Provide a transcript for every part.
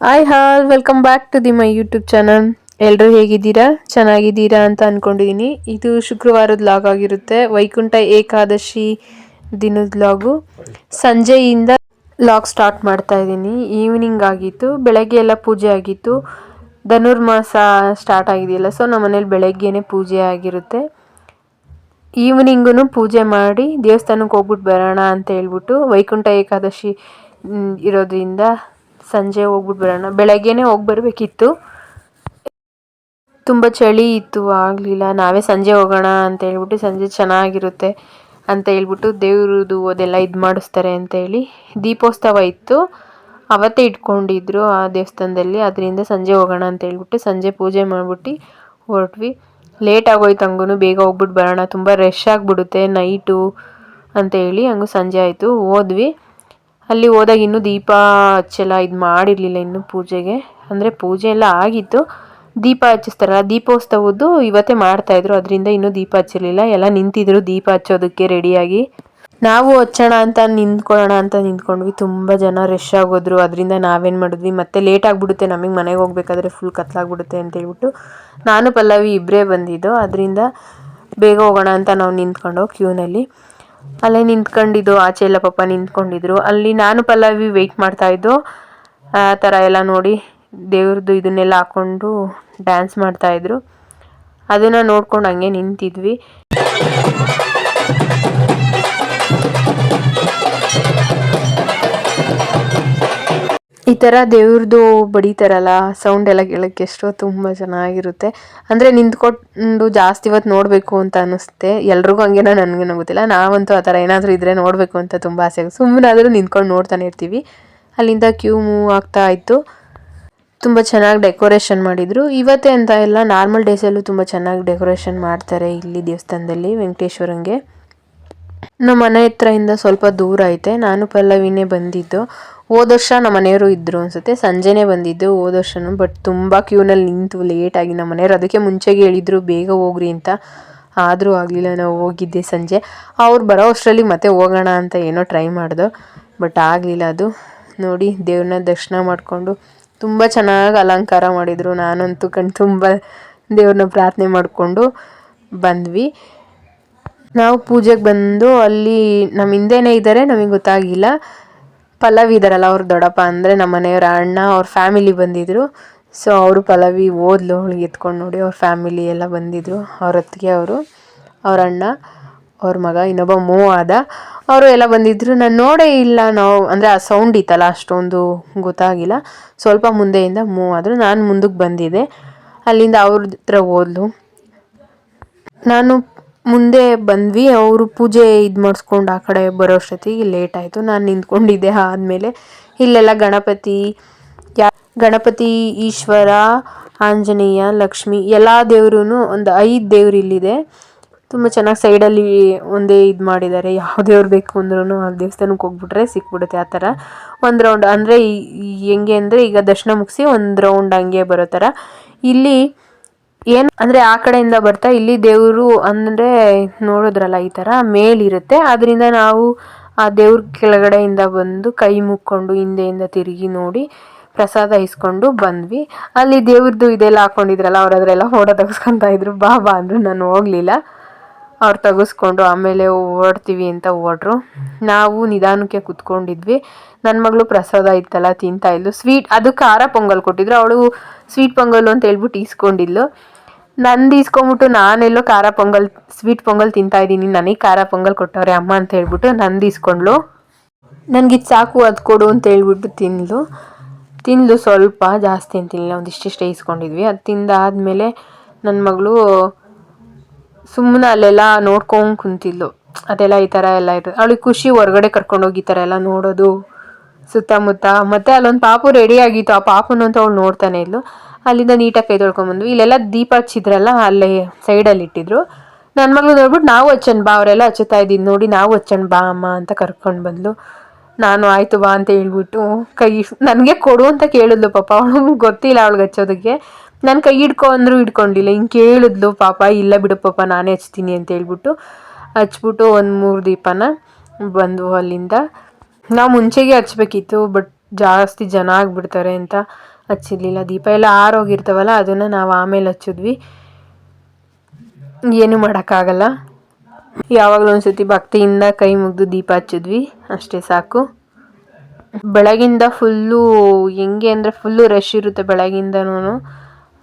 Hi all welcome back to the my YouTube channel ಎಲ್ಲರೂ ಹೇಗಿದ್ದೀರಾ? ಚೆನ್ನಾಗಿದ್ದೀರಾ ಅಂತ ಅಂದ್ಕೊಂಡಿದ್ದೀನಿ ಇದು ಶುಕ್ರವಾರದ ಲಾಗ್ ಆಗಿರುತ್ತೆ. ವೈಕುಂಠ ಏಕಾದಶಿ ದಿನದ ಲಾಗು ಸಂಜೆಯಿಂದ ಲಾಗ್ ಸ್ಟಾರ್ಟ್ ಮಾಡ್ತಾ ಇದ್ದೀನಿ. ಈವ್ನಿಂಗ್ ಆಗಿತ್ತು. ಬೆಳಗ್ಗೆ ಎಲ್ಲ ಪೂಜೆ ಆಗಿತ್ತು. ಧನುರ್ಮಾಸ ಸ್ಟಾರ್ಟ್ ಆಗಿದೆಯಲ್ಲ ಸೊ ನಮ್ಮ ಮನೇಲಿ ಬೆಳಗ್ಗೆನೇ ಪೂಜೆ ಆಗಿರುತ್ತೆ. ಈವ್ನಿಂಗೂ ಪೂಜೆ ಮಾಡಿ ದೇವಸ್ಥಾನಕ್ಕೆ ಹೋಗ್ಬಿಟ್ಟು ಬರೋಣ ಅಂತ ಹೇಳ್ಬಿಟ್ಟು ವೈಕುಂಠ ಏಕಾದಶಿ ಇರೋದ್ರಿಂದ ಸಂಜೆ ಹೋಗ್ಬಿಟ್ಟು ಬರೋಣ ಬೆಳಗ್ಗೆನೆ ಹೋಗಿ ಬರಬೇಕಿತ್ತು. ತುಂಬ ಚಳಿ ಇತ್ತು, ಆಗಲಿಲ್ಲ. ನಾವೇ ಸಂಜೆ ಹೋಗೋಣ ಅಂತ ಹೇಳ್ಬಿಟ್ಟು ಸಂಜೆ ಚೆನ್ನಾಗಿರುತ್ತೆ ಅಂತ ಹೇಳ್ಬಿಟ್ಟು ದೇವ್ರದ್ದು ಅದೆಲ್ಲ ಇದು ಮಾಡಿಸ್ತಾರೆ ಅಂತ ಹೇಳಿ ದೀಪೋತ್ಸವ ಇತ್ತು. ಅವತ್ತೇ ಇಟ್ಕೊಂಡಿದ್ರು ಆ ದೇವಸ್ಥಾನದಲ್ಲಿ. ಅದರಿಂದ ಸಂಜೆ ಹೋಗೋಣ ಅಂತ ಹೇಳ್ಬಿಟ್ಟು ಸಂಜೆ ಪೂಜೆ ಮಾಡಿಬಿಟ್ಟು ಹೊರಟ್ವಿ. ಲೇಟ್ ಆಗೋಯ್ತು ಹಂಗೂ ಬೇಗ ಹೋಗ್ಬಿಟ್ಟು ಬರೋಣ. ತುಂಬ ರಶ್ ಆಗಿಬಿಡುತ್ತೆ ನೈಟು ಅಂತ ಹೇಳಿ ಹಂಗೂ ಸಂಜೆ ಆಯಿತು. ಹೋದ್ವಿ. ಅಲ್ಲಿ ಹೋದಾಗ ಇನ್ನೂ ದೀಪ ಹಚ್ಚೆಲ್ಲ ಇದು ಮಾಡಿರಲಿಲ್ಲ ಇನ್ನೂ ಪೂಜೆಗೆ. ಅಂದರೆ ಪೂಜೆ ಎಲ್ಲ ಆಗಿತ್ತು. ದೀಪ ಹಚ್ಚಿಸ್ತಾರಲ್ಲ, ದೀಪೋತ್ಸವದ್ದು ಇವತ್ತೇ ಮಾಡ್ತಾಯಿದ್ರು ಅದರಿಂದ ಇನ್ನೂ ದೀಪ ಹಚ್ಚಿರಲಿಲ್ಲ. ಎಲ್ಲ ನಿಂತಿದ್ರು ದೀಪ ಹಚ್ಚೋದಕ್ಕೆ ರೆಡಿಯಾಗಿ. ನಾವು ಹಚ್ಚೋಣ ಅಂತ ನಿಂತ್ಕೊಳ್ಳೋಣ ಅಂತ ನಿಂತ್ಕೊಂಡ್ವಿ. ತುಂಬ ಜನ ರಶ್ ಆಗೋದ್ರು. ಅದರಿಂದ ನಾವೇನು ಮಾಡಿದ್ವಿ? ಮತ್ತೆ ಲೇಟ್ ಆಗಿಬಿಡುತ್ತೆ. ನಮಗೆ ಮನೆಗೆ ಹೋಗ್ಬೇಕಾದ್ರೆ ಫುಲ್ ಕತ್ಲಾಗ್ಬಿಡುತ್ತೆ ಅಂತ ಹೇಳ್ಬಿಟ್ಟು ನಾನು, ಪಲ್ಲವಿ ಇಬ್ಬರೇ ಬಂದಿದ್ದು. ಅದರಿಂದ ಬೇಗ ಹೋಗೋಣ ಅಂತ ನಾವು ನಿಂತ್ಕೊಂಡು ಕ್ಯೂನಲ್ಲಿ ಅಲ್ಲೇ ನಿಂತ್ಕೊಂಡಿದ್ದು, ಆಚೆ ಎಲ್ಲ ಪಾಪ ನಿಂತ್ಕೊಂಡಿದ್ರು. ಅಲ್ಲಿ ನಾನು ಪಲ್ಲವಿ ವೆಯ್ಟ್ ಮಾಡ್ತಾ ಇದ್ದು, ಆ ಥರ ಎಲ್ಲ ನೋಡಿ ದೇವ್ರದ್ದು ಇದನ್ನೆಲ್ಲ ಹಾಕ್ಕೊಂಡು ಡ್ಯಾನ್ಸ್ ಮಾಡ್ತಾ ಅದನ್ನು ಅದನ್ನ ನೋಡ್ಕೊಂಡು ಹಂಗೆ ನಿಂತಿದ್ವಿ. ಈ ಥರ ದೇವ್ರದ್ದು ಬಡಿತಾರಲ್ಲ ಸೌಂಡ್ ಎಲ್ಲ ಕೇಳೋಕ್ಕೆ ಎಷ್ಟೋ ತುಂಬ ಚೆನ್ನಾಗಿರುತ್ತೆ. ಅಂದರೆ ನಿಂತ್ಕೊಂಡು ಜಾಸ್ತಿ ಇವತ್ತು ನೋಡಬೇಕು ಅಂತ ಅನ್ನಿಸುತ್ತೆ ಎಲ್ರಿಗೂ ಹಂಗೇನೋ ನನಗೇನೋ ಗೊತ್ತಿಲ್ಲ. ನಾವಂತೂ ಆ ಥರ ಏನಾದರೂ ಇದ್ದರೆ ನೋಡಬೇಕು ಅಂತ ತುಂಬ ಆಸೆ ಆಗುತ್ತೆ. ಸುಮ್ಮನಾದರೂ ನಿಂತ್ಕೊಂಡು ನೋಡ್ತಾನೆ ಇರ್ತೀವಿ. ಅಲ್ಲಿಂದ ಕ್ಯೂ ಮೂವ್ ಆಗ್ತಾ ಇತ್ತು. ತುಂಬ ಚೆನ್ನಾಗಿ ಡೆಕೋರೇಷನ್ ಮಾಡಿದರು. ಇವತ್ತೇ ಅಂತ ಎಲ್ಲ ನಾರ್ಮಲ್ ಡೇಸಲ್ಲೂ ತುಂಬ ಚೆನ್ನಾಗಿ ಡೆಕೋರೇಷನ್ ಮಾಡ್ತಾರೆ ಇಲ್ಲಿ ದೇವಸ್ಥಾನದಲ್ಲಿ ವೆಂಕಟೇಶ್ವರಂಗೆ. ನಮ್ಮ ಮನೆ ಹತ್ರದಿಂದ ಸ್ವಲ್ಪ ದೂರ ಐತೆ. ನಾನು ಪಲ್ಲವಿನೇ ಬಂದಿದ್ದು. ಹೋದ ವರ್ಷ ನಮ್ಮ ಮನೆಯವರು ಇದ್ದರು ಅನ್ಸುತ್ತೆ. ಸಂಜೆನೇ ಬಂದಿದ್ದು ಹೋದ ವರ್ಷನೂ ಬಟ್ ತುಂಬ ಕ್ಯೂನಲ್ಲಿ ನಿಂತು ಲೇಟಾಗಿ ನಮ್ಮ ಮನೆಯವರು ಅದಕ್ಕೆ ಮುಂಚೆಗೆ ಹೇಳಿದ್ರು, ಬೇಗ ಹೋಗ್ರಿ ಅಂತ. ಆದರೂ ಆಗಲಿಲ್ಲ, ನಾವು ಹೋಗಿದ್ದೆ ಸಂಜೆ. ಅವ್ರು ಬರೋ ಅಷ್ಟರಲ್ಲಿ ಮತ್ತೆ ಹೋಗೋಣ ಅಂತ ಏನೋ ಟ್ರೈ ಮಾಡ್ದೋ. ಬಟ್ ಆಗಲಿಲ್ಲ ಅದು. ನೋಡಿ, ದೇವ್ರನ್ನ ದರ್ಶನ ಮಾಡಿಕೊಂಡು ತುಂಬ ಚೆನ್ನಾಗಿ ಅಲಂಕಾರ ಮಾಡಿದರು. ನಾನಂತೂ ಕಣ್ ತುಂಬ ದೇವ್ರನ್ನ ಪ್ರಾರ್ಥನೆ ಮಾಡಿಕೊಂಡು ಬಂದ್ವಿ. ನಾವು ಪೂಜೆಗೆ ಬಂದು ಅಲ್ಲಿ ನಮ್ಮ ಹಿಂದೆನೇ ಇದ್ದಾರೆ, ನಮಗೆ ಗೊತ್ತಾಗಿಲ್ಲ. ಪಲ್ಲವಿ ಇದ್ದಾರಲ್ಲ ಅವ್ರ ದೊಡ್ಡಪ್ಪ ಅಂದರೆ ನಮ್ಮ ಮನೆಯವರ ಅಣ್ಣ, ಅವ್ರ ಫ್ಯಾಮಿಲಿ ಬಂದಿದ್ದರು ಸೊ ಅವರು ಪಲ್ಲವಿ ಓದ್ಲು ಅವಳಿಗೆ ಎತ್ಕೊಂಡು ನೋಡಿ ಅವ್ರ ಫ್ಯಾಮಿಲಿ ಎಲ್ಲ ಬಂದಿದ್ದರು ಅವ್ರ ಅತ್ತಿಗೆ ಅವರು, ಅವ್ರ ಅಣ್ಣ, ಅವ್ರ ಮಗ, ಇನ್ನೊಬ್ಬ ಮೂವ್ ಆದ. ಅವರು ಎಲ್ಲ ಬಂದಿದ್ದರು ನಾನು ನೋಡೇ ಇಲ್ಲ ನಾವು, ಅಂದರೆ ಆ ಸೌಂಡ್ ಇತ್ತಲ್ಲ ಅಷ್ಟೊಂದು ಗೊತ್ತಾಗಿಲ್ಲ. ಸ್ವಲ್ಪ ಮುಂದೆಯಿಂದ ಮೂವ್ ಆದರು, ನಾನು ಮುಂದಕ್ಕೆ ಬಂದಿದ್ದೆ. ಅಲ್ಲಿಂದ ಅವ್ರ ಹತ್ರ ಓದ್ಲು. ನಾನು ಮುಂದೆ ಬಂದ್ವಿ, ಅವರು ಪೂಜೆ ಇದು ಮಾಡಿಸ್ಕೊಂಡು ಆ ಕಡೆ ಬರೋಷ್ಟೊತ್ತಿಗೆ ಲೇಟ್ ಆಯಿತು. ನಾನು ನಿಂತ್ಕೊಂಡಿದ್ದೆ ಆದಮೇಲೆ. ಇಲ್ಲೆಲ್ಲ ಗಣಪತಿ, ಯಾ, ಗಣಪತಿ, ಈಶ್ವರ, ಆಂಜನೇಯ, ಲಕ್ಷ್ಮಿ ಎಲ್ಲ ದೇವ್ರೂ ಒಂದು ಐದು ದೇವ್ರು ಇಲ್ಲಿದೆ. ತುಂಬ ಚೆನ್ನಾಗಿ ಸೈಡಲ್ಲಿ ಒಂದೇ ಇದು ಮಾಡಿದ್ದಾರೆ. ಯಾವ ದೇವ್ರು ಬೇಕು ಅಂದ್ರೂ ಆ ದೇವಸ್ಥಾನಕ್ಕೆ ಹೋಗ್ಬಿಟ್ರೆ ಸಿಕ್ಬಿಡುತ್ತೆ ಆ ಥರ. ಒಂದು ರೌಂಡ್ ಅಂದರೆ ಹೆಂಗೆ ಅಂದರೆ ಈಗ ದರ್ಶನ ಮುಗಿಸಿ ಒಂದು ರೌಂಡ್ ಹಂಗೆ ಬರೋ ಥರ. ಇಲ್ಲಿ ಏನು ಅಂದರೆ ಆ ಕಡೆಯಿಂದ ಬರ್ತಾ ಇಲ್ಲಿ ದೇವರು ಅಂದರೆ ನೋಡಿದ್ರಲ್ಲ ಈ ಥರ ಮೇಲಿರುತ್ತೆ. ಅದರಿಂದ ನಾವು ಆ ದೇವ್ರ ಕೆಳಗಡೆಯಿಂದ ಬಂದು ಕೈ ಮುಕ್ಕೊಂಡು ಹಿಂದೆಯಿಂದ ತಿರುಗಿ ನೋಡಿ ಪ್ರಸಾದ ಇಸ್ಕೊಂಡು ಬಂದ್ವಿ. ಅಲ್ಲಿ ದೇವ್ರದ್ದು ಇದೆಲ್ಲ ಹಾಕೊಂಡಿದ್ರಲ್ಲ, ಅವ್ರು ಅದರೆಲ್ಲ ಫೋಟೋ ತೆಗೆಸ್ಕೊತಾ ಇದ್ರು. ಬಾ ಬಾ ಅಂದರು, ನಾನು ಹೋಗಲಿಲ್ಲ. ಅವ್ರು ತೆಗೆಸ್ಕೊಂಡು ಆಮೇಲೆ ಓಡ್ತೀವಿ ಅಂತ ಓಡ್ರು. ನಾವು ನಿಧಾನಕ್ಕೆ ಕುತ್ಕೊಂಡಿದ್ವಿ. ನನ್ನ ಮಗಳು ಪ್ರಸಾದ ಇತ್ತಲ್ಲ, ತಿಂತಾ ಇದ್ಲು. ಸ್ವೀಟ್, ಅದು ಖಾರ ಪೊಂಗಲ್ ಕೊಟ್ಟಿದ್ರು. ಅವಳು ಸ್ವೀಟ್ ಪೊಂಗಲ್ ಅಂತ ಹೇಳ್ಬಿಟ್ಟು ಈಸ್ಕೊಂಡಿದ್ಲು. ನಂದು ಈಸ್ಕೊಂಬಿಟ್ಟು ನಾನೆಲ್ಲೋ ಖಾರ ಪೊಂಗಲ್, ಸ್ವೀಟ್ ಪೊಂಗಲ್ ತಿಂತಾ ಇದ್ದೀನಿ. ನನಗೆ ಖಾರ ಪೊಂಗಲ್ ಕೊಟ್ಟವ್ರೆ ಅಮ್ಮ ಅಂತ ಹೇಳ್ಬಿಟ್ಟು ನಂದು ಈಸ್ಕೊಂಡ್ಲು ನನಗಿದು ಸಾಕು, ಅದು ಕೊಡು ಅಂತ ಹೇಳ್ಬಿಟ್ಟು ತಿಂದ್ಲು. ತಿಂದ್ಲು ಸ್ವಲ್ಪ, ಜಾಸ್ತಿ ಅಂತ ತಿನ್ನಲಿಲ್ಲ ಒಂದಿಷ್ಟಿಷ್ಟೇ ಇಸ್ಕೊಂಡಿದ್ವಿ ಅದು ತಿಂದಾದಮೇಲೆ ನನ್ನ ಮಗಳು ಸುಮ್ಮನೆ ಅಲ್ಲೆಲ್ಲ ನೋಡ್ಕೊಂಡು ಕುಂತಿದ್ಲು. ಅದೆಲ್ಲ ಈ ಥರ ಎಲ್ಲ ಇರ್ತದೆ ಅವಳಿಗೆ ಖುಷಿ ಹೊರಗಡೆ ಕರ್ಕೊಂಡೋಗಿ ಈ ಥರ ಎಲ್ಲ ನೋಡೋದು, ಸುತ್ತಮುತ್ತ. ಮತ್ತೆ ಅಲ್ಲೊಂದು ಪಾಪು ರೆಡಿ ಆಗಿತ್ತು. ಆ ಪಾಪುನ ಅಂತ ಅವಳು ನೋಡ್ತಾನೆ ಇದ್ಲು. ಅಲ್ಲಿಂದ ನೀಟಾಗಿ ಕೈ ತೊಳ್ಕೊಂಬಂದ್ವಿ. ಇಲ್ಲೆಲ್ಲ ದೀಪ ಹಚ್ಚಿದ್ರಲ್ಲ, ಅಲ್ಲೇ ಸೈಡಲ್ಲಿ ಇಟ್ಟಿದ್ರು. ನನ್ನ ಮಗಳು ನೋಡ್ಬಿಟ್ಟು ನಾವು ಹಚ್ಚೋಣ ಬಾ. ಅವರೆಲ್ಲ ಹಚ್ಚುತ್ತಾ ಇದ್ದೀನಿ ನೋಡಿ, ನಾವು ಹಚ್ಚೋಣ ಬಾ ಅಮ್ಮ ಅಂತ ಕರ್ಕೊಂಡು ಬಂದ್ಲು. ನಾನು, ಆಯಿತು ಬಾ ಅಂತ ಹೇಳ್ಬಿಟ್ಟು ಕೈ, ನನಗೆ ಕೊಡು ಅಂತ ಕೇಳಿದ್ಲು ಪಾಪ. ಅವಳು ಗೊತ್ತಿಲ್ಲ ಅವಳಿಗೆ ಹಚ್ಚೋದಕ್ಕೆ. ನಾನು ಕೈ ಹಿಡ್ಕೊ ಅಂದರೂ ಹಿಡ್ಕೊಂಡಿಲ್ಲ. ಹಿಂಗೆ ಕೇಳಿದ್ಲು, ಪಾಪ, ಇಲ್ಲ ಬಿಡು ಪಾಪ, ನಾನೇ ಹಚ್ತೀನಿ ಅಂತ ಹೇಳ್ಬಿಟ್ಟು ಹಚ್ಬಿಟ್ಟು ಒಂದು ಮೂರು ದೀಪನ ಬಂದವು ಅಲ್ಲಿಂದ. ನಾವು ಮುಂಚೆಗೆ ಹಚ್ಬೇಕಿತ್ತು, ಬಟ್ ಜಾಸ್ತಿ ಜನ ಆಗಿಬಿಡ್ತಾರೆ ಅಂತ ಹಚ್ಚಿರ್ಲಿಲ್ಲ. ದೀಪ ಎಲ್ಲ ಆರೋಗಿರ್ತಾವಲ್ಲ, ಅದನ್ನು ನಾವು ಆಮೇಲೆ ಹಚ್ಚಿದ್ವಿ. ಏನು ಮಾಡೋಕ್ಕಾಗಲ್ಲ. ಯಾವಾಗಲೂ ಒಂದ್ಸತಿ ಭಕ್ತಿಯಿಂದ ಕೈ ಮುಗಿದು ದೀಪ ಹಚ್ಚಿದ್ವಿ. ಅಷ್ಟೇ ಸಾಕು. ಬೆಳಗಿಂದ ಫುಲ್ಲು ಹೆಂಗೆ ಅಂದರೆ ಫುಲ್ಲು ರಶ್ ಇರುತ್ತೆ ಬೆಳಗಿಂದನೂ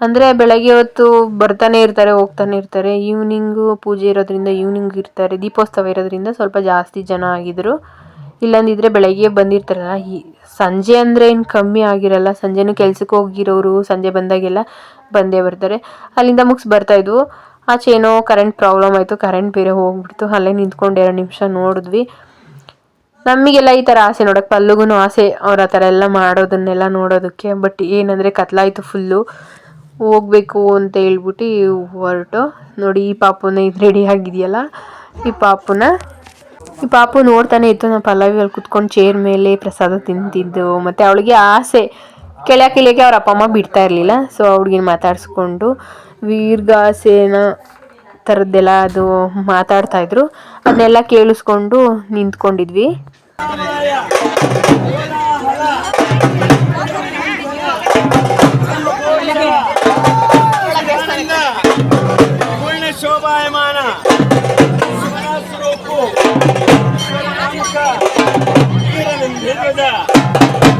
ಅಂದರೆ ಬೆಳಗ್ಗೆ ಹೊತ್ತು ಬರ್ತಾನೆ ಇರ್ತಾರೆ, ಹೋಗ್ತಾನೆ ಇರ್ತಾರೆ. ಈವ್ನಿಂಗು ಪೂಜೆ ಇರೋದ್ರಿಂದ ಈವ್ನಿಂಗ್ ಇರ್ತಾರೆ. ದೀಪೋತ್ಸವ ಇರೋದ್ರಿಂದ ಸ್ವಲ್ಪ ಜಾಸ್ತಿ ಜನ ಆಗಿದ್ರು. ಇಲ್ಲಂದಿದ್ರೆ ಬೆಳಗ್ಗೆ ಬಂದಿರ್ತಾರಲ್ಲ ಸಂಜೆ ಅಂದರೆ ಏನು ಕಮ್ಮಿ ಆಗಿರಲ್ಲ. ಸಂಜೆನೂ ಕೆಲ್ಸಕ್ಕೆ ಹೋಗಿರೋರು ಸಂಜೆ ಬಂದಾಗೆಲ್ಲ ಬಂದೇ ಬರ್ತಾರೆ. ಅಲ್ಲಿಂದ ಮುಗಿಸ್ ಬರ್ತಾಯಿದ್ವು ಆಚೆ ಏನೋ ಕರೆಂಟ್ ಪ್ರಾಬ್ಲಮ್ ಆಯಿತು ಕರೆಂಟ್ ಬೇರೆ ಹೋಗ್ಬಿಡ್ತು. ಅಲ್ಲೇ ನಿಂತ್ಕೊಂಡು ಎರಡು ನಿಮಿಷ ನೋಡಿದ್ವಿ. ನಮಗೆಲ್ಲ ಈ ಥರ ಆಸೆ ನೋಡೋಕೆ ಪಲ್ಲುಗೂ ಆಸೆ ಅವ್ರ ಆ ಥರ ಎಲ್ಲ ಮಾಡೋದನ್ನೆಲ್ಲ ನೋಡೋದಕ್ಕೆ. ಬಟ್ ಏನಂದರೆ ಕತ್ಲಾಯಿತು ಫುಲ್ಲು ಹೋಗ್ಬೇಕು ಅಂತ ಹೇಳ್ಬಿಟ್ಟು ಹೊರಟು. ನೋಡಿ, ಈ ಪಾಪುನ ಇದು ರೆಡಿ ಆಗಿದೆಯಲ್ಲ? ಈ ಪಾಪುನ? ಈ ಪಾಪು ನೋಡ್ತಾನೆ ಇತ್ತು, ನಮ್ಮ ಪಲ್ಲವಿಯಲ್ಲಿ ಕುತ್ಕೊಂಡು ಚೇರ್ ಮೇಲೆ ಪ್ರಸಾದ ತಿಂತಿದ್ದು. ಮತ್ತು ಅವಳಿಗೆ ಆಸೆ. ಕೆಳಕ್ಕೆ ಕೆಳಗೆ ಅವ್ರ ಅಪ್ಪ ಅಮ್ಮ ಬಿಡ್ತಾ ಇರಲಿಲ್ಲ. ಸೊ ಅವ್ಳಿಗೆ ಮಾತಾಡಿಸ್ಕೊಂಡು ವೀರ್ಗಾಸೇನ ಥರದ್ದೆಲ್ಲ ಅದು ಮಾತಾಡ್ತಾ ಇದ್ರು. ಅದನ್ನೆಲ್ಲ ಕೇಳಿಸ್ಕೊಂಡು ನಿಂತ್ಕೊಂಡಿದ್ವಿ. ಸ್ವರೂಪು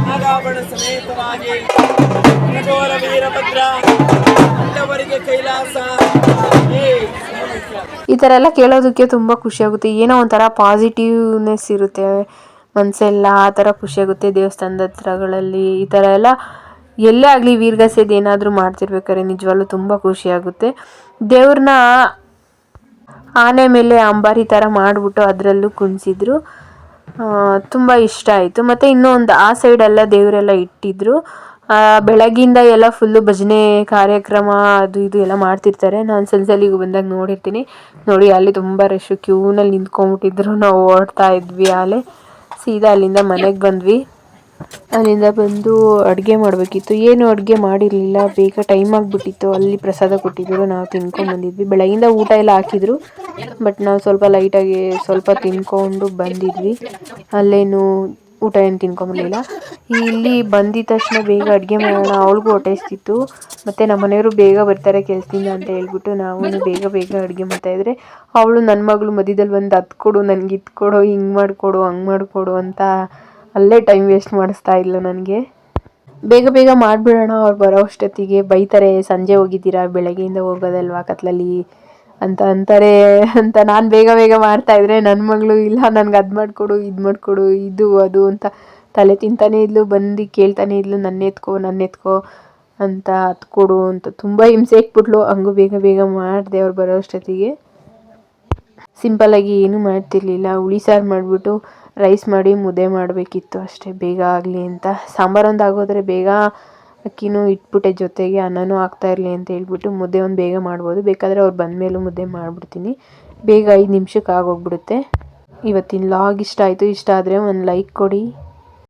ನಾಗಾಭರಣ ಸಮೇತವಾಗಿ ವೀರಭದ್ರ ಕೈಲಾಸ. ಈ ಥರ ಎಲ್ಲ ಕೇಳೋದಕ್ಕೆ ತುಂಬ ಖುಷಿಯಾಗುತ್ತೆ ಏನೋ ಒಂಥರ ಪಾಸಿಟಿವ್ನೆಸ್ ಇರುತ್ತೆ. ಮನಸ್ಸೆಲ್ಲ ಆ ಥರ ಖುಷಿಯಾಗುತ್ತೆ ದೇವಸ್ಥಾನದ ಹತ್ರಗಳಲ್ಲಿ. ಈ ಥರ ಎಲ್ಲ ಎಲ್ಲೇ ಆಗಲಿ ವೀರ್ಗಸೆದು ಏನಾದರೂ ಮಾಡ್ತಿರ್ಬೇಕಾದ್ರೆ ನಿಜವಾಗ್ಲೂ ತುಂಬ ಖುಷಿಯಾಗುತ್ತೆ ದೇವ್ರನ್ನ ಆನೆ ಮೇಲೆ ಅಂಬಾರಿ ಥರ ಮಾಡಿಬಿಟ್ಟು ಅದರಲ್ಲೂ ಕುಣಿಸಿದ್ರು. ತುಂಬ ಇಷ್ಟ ಆಯಿತು. ಮತ್ತು ಇನ್ನೂ ಒಂದು ಆ ಸೈಡೆಲ್ಲ ದೇವರೆಲ್ಲ ಇಟ್ಟಿದ್ರು. ಬೆಳಗಿಂದ ಎಲ್ಲ ಫುಲ್ಲು ಭಜನೆ ಕಾರ್ಯಕ್ರಮ ಅದು ಇದು ಎಲ್ಲ ಮಾಡ್ತಿರ್ತಾರೆ. ನಾನು ಸಲಸಲಿಗೆ ಬಂದಾಗ ನೋಡಿರ್ತೀನಿ. ನೋಡಿ, ಅಲ್ಲಿ ತುಂಬ ರಶ್ ಕ್ಯೂನಲ್ಲಿ ನಿಂತ್ಕೊಂಡ್ಬಿಟ್ಟಿದ್ರು. ನಾವು ಓಡ್ತಾ ಇದ್ವಿ ಆಲೆ ಸೀದಾ ಅಲ್ಲಿಂದ ಮನೆಗೆ ಬಂದ್ವಿ. ಅಲ್ಲಿಂದ ಬಂದು ಅಡುಗೆ ಮಾಡಬೇಕಿತ್ತು. ಏನು ಅಡುಗೆ ಮಾಡಿರಲಿಲ್ಲ. ಬೇಗ ಟೈಮ್ ಆಗಿಬಿಟ್ಟಿತ್ತು. ಅಲ್ಲಿ ಪ್ರಸಾದ ಕೊಟ್ಟಿದ್ದರು ನಾವು ತಿನ್ಕೊಂಡು ಬಂದಿದ್ವಿ. ಬೆಳಗಿಂದ ಊಟ ಎಲ್ಲ ಹಾಕಿದ್ರು. ಬಟ್ ನಾವು ಸ್ವಲ್ಪ ಲೈಟಾಗಿ ಸ್ವಲ್ಪ ತಿನ್ಕೊಂಡು ಬಂದಿದ್ವಿ. ಅಲ್ಲೇನು ಊಟ ಏನು ತಿನ್ಕೊಂಬರ್ಲಿಲ್ಲ ಇಲ್ಲಿ ಬಂದಿದ ತಕ್ಷಣ ಬೇಗ ಅಡುಗೆ ಮಾಡೋಣ. ಅವಳಿಗೂ ಹೊಟ್ಟೆಸ್ತಿತ್ತು. ಮತ್ತು ನಮ್ಮ ಮನೆಯವರು ಬೇಗ ಬರ್ತಾರೆ ಕೆಲಸದಿಂದ ಅಂತ ಹೇಳ್ಬಿಟ್ಟು ನಾವು ಬೇಗ ಬೇಗ ಅಡುಗೆ ಮಾಡ್ತಾಯಿದ್ರೆ ಅವಳು ನನ್ನ ಮಗಳು ಮಧ್ಯದಲ್ಲಿ ಬಂದು ಅದು ನನಗೆ ಇದು ಕೊಡು ಹಿಂಗೆ ಮಾಡಿಕೊಡು, ಹಂಗೆ ಮಾಡಿಕೊಡು ಅಂತ ಅಲ್ಲೇ ಟೈಮ್ ವೇಸ್ಟ್ ಮಾಡಿಸ್ತಾ ಇದ್ಲು ನನಗೆ. ಬೇಗ ಬೇಗ ಮಾಡಿಬಿಡೋಣ, ಅವ್ರು ಬರೋ ಅಷ್ಟೊತ್ತಿಗೆ ಬೈತಾರೆ, ಸಂಜೆ ಹೋಗಿದ್ದೀರಾ, ಬೆಳಗ್ಗೆಯಿಂದ ಹೋಗೋದಲ್ವಾ ಕತ್ಲಲ್ಲಿ? ಅಂತ ಅಂತಾರೆ, ಅಂತ ನಾನು ಬೇಗ ಬೇಗ ಮಾಡ್ತಾ ಇದ್ರೆ ನನ್ನ ಮಗಳು, ಇಲ್ಲ, ನನಗೆ ಅದು ಮಾಡಿಕೊಡು, ಇದು ಮಾಡಿಕೊಡು, ಇದು, ಅದು ಅಂತ ತಲೆ ತಿಂತಾನೇ ಇದ್ಲು, ಬಂದು ಕೇಳ್ತಾನೆ ಇದ್ಲು ನನ್ನ ಎತ್ಕೋ ನನ್ನ ಎತ್ಕೋ ಅಂತ ಅದು ಕೊಡು ಅಂತ. ತುಂಬ ಹಿಂಸೆ ಇಕ್ಬಿಟ್ಲು ಹಂಗೂ ಬೇಗ ಬೇಗ ಮಾಡಿದೆ ಅವ್ರು ಬರೋ ಅಷ್ಟೊತ್ತಿಗೆ. ಸಿಂಪಲ್ಲಾಗಿ ಏನೂ ಮಾಡ್ತಿರ್ಲಿಲ್ಲ, ಹುಳಿ ಸಾರು ಮಾಡಿಬಿಟ್ಟು ರೈಸ್ ಮಾಡಿ ಮುದ್ದೆ ಮಾಡಬೇಕಿತ್ತು ಅಷ್ಟೇ, ಬೇಗ ಆಗಲಿ ಅಂತ. ಸಾಂಬಾರೊಂದು ಆಗೋದ್ರೆ ಬೇಗ ಅಕ್ಕಿನೂ ಇಟ್ಬಿಟ್ಟೆ, ಜೊತೆಗೆ ಅನ್ನನೂ ಆಗ್ತಾ ಇರಲಿ ಅಂತ ಹೇಳ್ಬಿಟ್ಟು ಮುದ್ದೆ ಒಂದು ಬೇಗ ಮಾಡ್ಬೋದು. ಬೇಕಾದರೆ ಅವ್ರು ಬಂದಮೇಲೂ ಮುದ್ದೆ ಮಾಡಿಬಿಡ್ತೀನಿ. ಬೇಗ ಐದು ನಿಮಿಷಕ್ಕೆ ಆಗೋಗ್ಬಿಡುತ್ತೆ. ಇವತ್ತಿನ ಲಾಗ್ ಇಷ್ಟ ಆಯಿತು. ಇಷ್ಟ ಆದರೆ ಒಂದು ಲೈಕ್ ಕೊಡಿ.